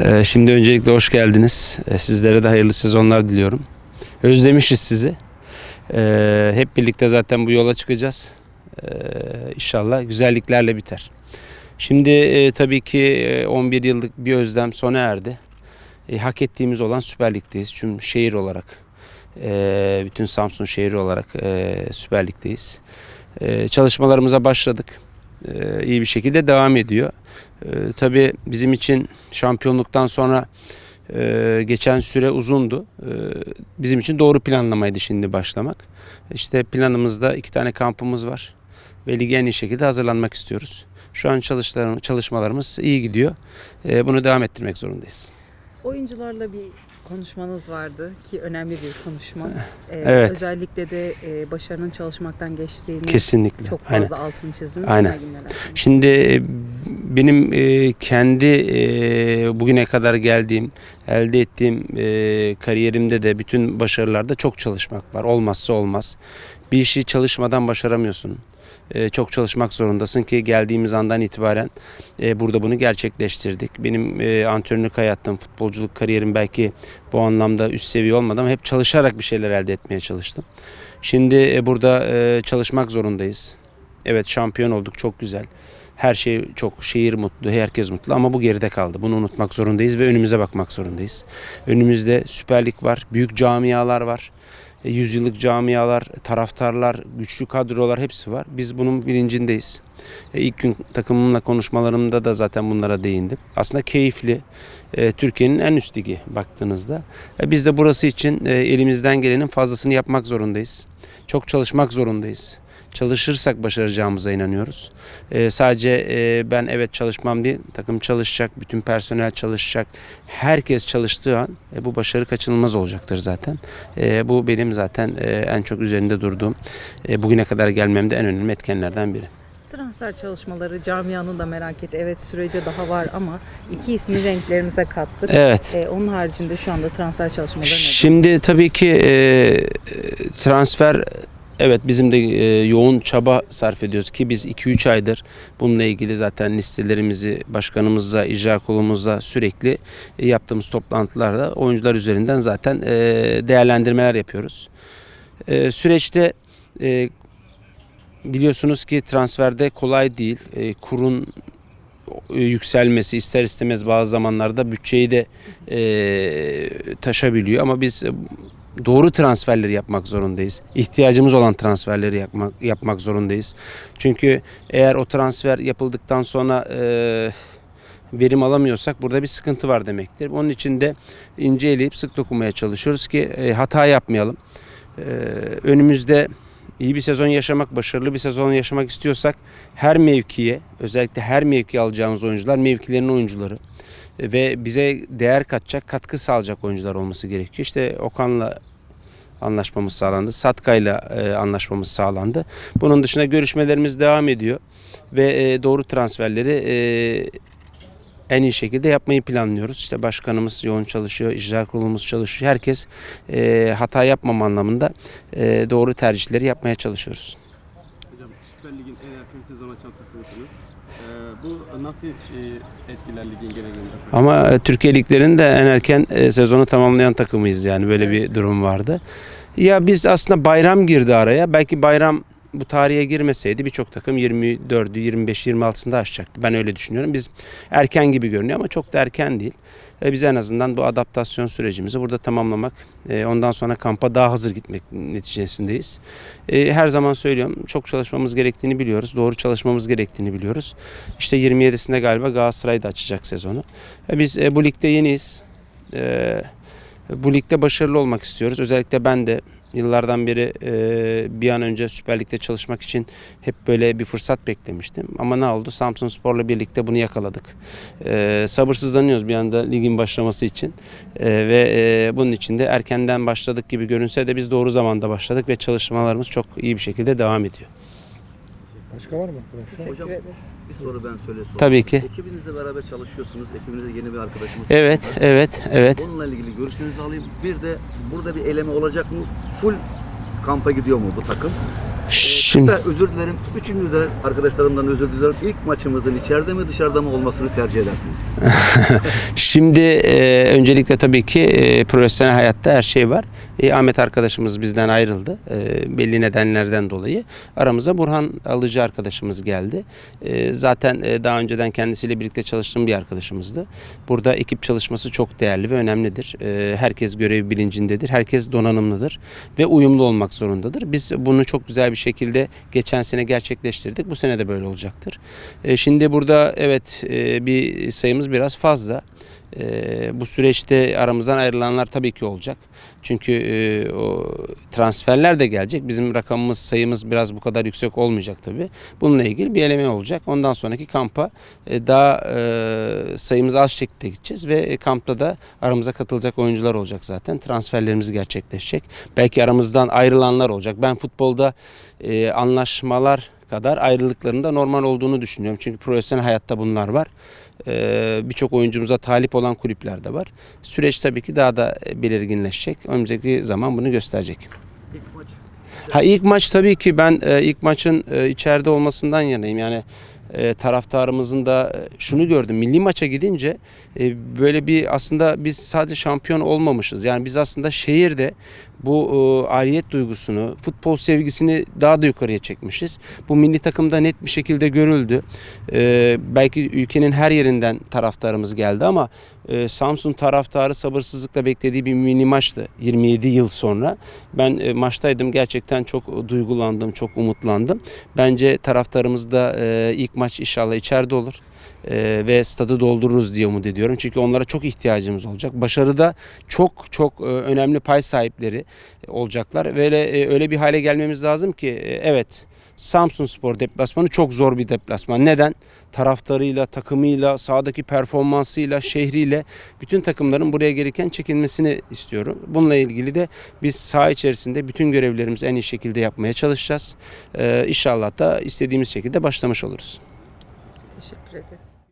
Ee, Şimdi öncelikle hoş geldiniz. Ee, Sizlere de hayırlı sezonlar diliyorum. Özlemişiz sizi. Ee, Hep birlikte zaten bu yola çıkacağız. İnşallah güzelliklerle biter. Şimdi e, tabii ki e, 11 yıllık bir özlem sona erdi. E, Hak ettiğimiz olan Süper Lig'deyiz. Çünkü şehir olarak, e, bütün Samsun şehri olarak e, Süper Lig'deyiz. E, Çalışmalarımıza başladık. E, İyi bir şekilde devam ediyor. E, Tabii bizim için şampiyonluktan sonra e, geçen süre uzundu. Bizim için doğru planlamaydı şimdi başlamak. İşte planımızda iki tane kampımız var ve lige en iyi şekilde hazırlanmak istiyoruz. Şu an çalışmalarımız, iyi gidiyor. Bunu devam ettirmek zorundayız. Oyuncularla bir konuşmanız vardı ki önemli bir konuşma. Ee, Evet. Özellikle de e, başarının çalışmaktan geçtiğini Kesinlikle. çok Aynen. fazla altını çizdiniz. Aynen. Şimdi e, benim e, kendi e, bugüne kadar geldiğim, elde ettiğim e, kariyerimde de bütün başarılarda çok çalışmak var. Olmazsa olmaz. Bir işi çalışmadan başaramıyorsun. E, çok çalışmak zorundasın ki geldiğimiz andan itibaren e, burada bunu gerçekleştirdik. Benim e, antrenörlük hayatım, futbolculuk kariyerim belki bu anlamda üst seviye olmadı ama hep çalışarak bir şeyler elde etmeye çalıştım. Şimdi e, burada e, çalışmak zorundayız. Evet şampiyon olduk çok güzel. Her şey çok şehir mutlu, herkes mutlu ama bu geride kaldı. Bunu unutmak zorundayız ve önümüze bakmak zorundayız. Önümüzde Süper Lig var, büyük camialar var. E, Yüzyıllık camialar, taraftarlar, güçlü kadrolar hepsi var. Biz bunun bilincindeyiz. E, İlk gün takımımla konuşmalarımda da zaten bunlara değindim. Aslında keyifli. e, Türkiye'nin en üst ligi baktığınızda. Biz de burası için elimizden gelenin fazlasını yapmak zorundayız. Çok çalışmak zorundayız çalışırsak başaracağımıza inanıyoruz. Ee, sadece e, ben evet çalışmam değil, takım çalışacak, bütün personel çalışacak. Herkes çalıştığı an e, bu başarı kaçınılmaz olacaktır zaten. E, bu benim zaten e, en çok üzerinde durduğum, e, bugüne kadar gelmemde en önemli etkenlerden biri. Transfer çalışmaları camianın da merak etti. Evet sürece daha var ama iki ismi renklerimize kattık. Evet. Ee, onun haricinde şu anda transfer çalışmaları nedir? Şimdi tabii ki e, transfer evet bizim de e, yoğun çaba sarf ediyoruz ki biz 2-3 aydır bununla ilgili zaten listelerimizi başkanımızla, icra kolumuzla sürekli e, yaptığımız toplantılarda oyuncular üzerinden zaten e, değerlendirmeler yapıyoruz. E, süreçte e, biliyorsunuz ki transferde kolay değil. E, kurun e, yükselmesi ister istemez bazı zamanlarda bütçeyi de e, taşabiliyor ama biz doğru transferleri yapmak zorundayız. İhtiyacımız olan transferleri yapmak, yapmak zorundayız. Çünkü eğer o transfer yapıldıktan sonra e, verim alamıyorsak burada bir sıkıntı var demektir. Onun için de ince eleyip sık dokunmaya çalışıyoruz ki e, hata yapmayalım. E, önümüzde iyi bir sezon yaşamak, başarılı bir sezon yaşamak istiyorsak her mevkiye, özellikle her mevki alacağımız oyuncular mevkilerin oyuncuları ve bize değer katacak, katkı sağlayacak oyuncular olması gerekiyor. İşte Okan'la anlaşmamız sağlandı. Satka'yla e, anlaşmamız sağlandı. Bunun dışında görüşmelerimiz devam ediyor ve e, doğru transferleri e, en iyi şekilde yapmayı planlıyoruz. İşte başkanımız yoğun çalışıyor, icra kurulumuz çalışıyor. Herkes e, hata yapmama anlamında e, doğru tercihleri yapmaya çalışıyoruz. Hocam Süper Lig'in en erken sezon açan takımısınız. Ee, bu nasıl e, etkiler ligin genelinde? Ama e, Türkiye liglerinde en erken e, sezonu tamamlayan takımıyız yani böyle bir durum vardı. Ya biz aslında bayram girdi araya. Belki bayram bu tarihe girmeseydi birçok takım 24'ü, 25, 26'sında aşacaktı. Ben öyle düşünüyorum. Biz erken gibi görünüyor ama çok da erken değil. E, Biz en azından bu adaptasyon sürecimizi burada tamamlamak, e, ondan sonra kampa daha hazır gitmek neticesindeyiz. E, Her zaman söylüyorum çok çalışmamız gerektiğini biliyoruz. Doğru çalışmamız gerektiğini biliyoruz. İşte 27'sinde galiba Galatasaray da açacak sezonu. E, Biz e, bu ligde yeniyiz. E, Bu ligde başarılı olmak istiyoruz. Özellikle ben de yıllardan beri e, bir an önce Süper Lig'de çalışmak için hep böyle bir fırsat beklemiştim. Ama ne oldu? Samsun Spor'la birlikte bunu yakaladık. E, sabırsızlanıyoruz bir anda ligin başlaması için. E, ve e, bunun için de erkenden başladık gibi görünse de biz doğru zamanda başladık ve çalışmalarımız çok iyi bir şekilde devam ediyor. Başka var mı arkadaşlar? Hocam bir soru ben söyle sorayım. Tabii ki. Ekibinizle beraber çalışıyorsunuz. Ekibinizde yeni bir arkadaşımız Evet, var. evet, evet. Onunla ilgili görüşlerinizi alayım. Bir de burada bir eleme olacak mı? Full kampa gidiyor mu bu takım? Şimdi Kısa özür dilerim. Üçüncü de arkadaşlarımdan özür diliyorum. İlk maçımızın içeride mi dışarıda mı olmasını tercih edersiniz? Şimdi e, öncelikle tabii ki e, profesyonel hayatta her şey var. E, Ahmet arkadaşımız bizden ayrıldı e, belli nedenlerden dolayı. Aramıza Burhan Alıcı arkadaşımız geldi. E, zaten e, daha önceden kendisiyle birlikte çalıştığım bir arkadaşımızdı. Burada ekip çalışması çok değerli ve önemlidir. E, herkes görev bilincindedir. Herkes donanımlıdır ve uyumlu olmak zorundadır. Biz bunu çok güzel bir şekilde geçen sene gerçekleştirdik. Bu sene de böyle olacaktır. E, şimdi burada evet e, bir sayımız biraz fazla. E, bu süreçte aramızdan ayrılanlar tabii ki olacak. Çünkü e, o transferler de gelecek. Bizim rakamımız sayımız biraz bu kadar yüksek olmayacak tabii. Bununla ilgili bir eleme olacak. Ondan sonraki kampa e, daha e, sayımız az şekilde gideceğiz ve kampta da aramıza katılacak oyuncular olacak zaten. Transferlerimiz gerçekleşecek. Belki aramızdan ayrılanlar olacak. Ben futbolda e, anlaşmalar kadar ayrılıkların da normal olduğunu düşünüyorum. Çünkü profesyonel hayatta bunlar var. Ee, Birçok oyuncumuza talip olan kulüpler de var. Süreç tabii ki daha da belirginleşecek. Önümüzdeki zaman bunu gösterecek. İlk maç. Ha ilk maç tabii ki ben e, ilk maçın e, içeride olmasından yanayım. Yani e, taraftarımızın da e, şunu gördüm. Milli maça gidince e, böyle bir aslında biz sadece şampiyon olmamışız. Yani biz aslında şehirde bu e, aidiyet duygusunu, futbol sevgisini daha da yukarıya çekmişiz. Bu milli takımda net bir şekilde görüldü. E, belki ülkenin her yerinden taraftarımız geldi ama e, Samsun taraftarı sabırsızlıkla beklediği bir mini maçtı 27 yıl sonra. Ben e, maçtaydım gerçekten çok duygulandım, çok umutlandım. Bence taraftarımız da e, ilk maç inşallah içeride olur. E, ve stadı doldururuz diye umut ediyorum. Çünkü onlara çok ihtiyacımız olacak. Başarıda çok çok e, önemli pay sahipleri olacaklar. Ve öyle, e, öyle bir hale gelmemiz lazım ki e, evet Samsun Spor deplasmanı çok zor bir deplasman. Neden? Taraftarıyla, takımıyla, sahadaki performansıyla, şehriyle bütün takımların buraya gereken çekilmesini istiyorum. Bununla ilgili de biz saha içerisinde bütün görevlerimizi en iyi şekilde yapmaya çalışacağız. Ee, inşallah da istediğimiz şekilde başlamış oluruz. Teşekkür ederiz.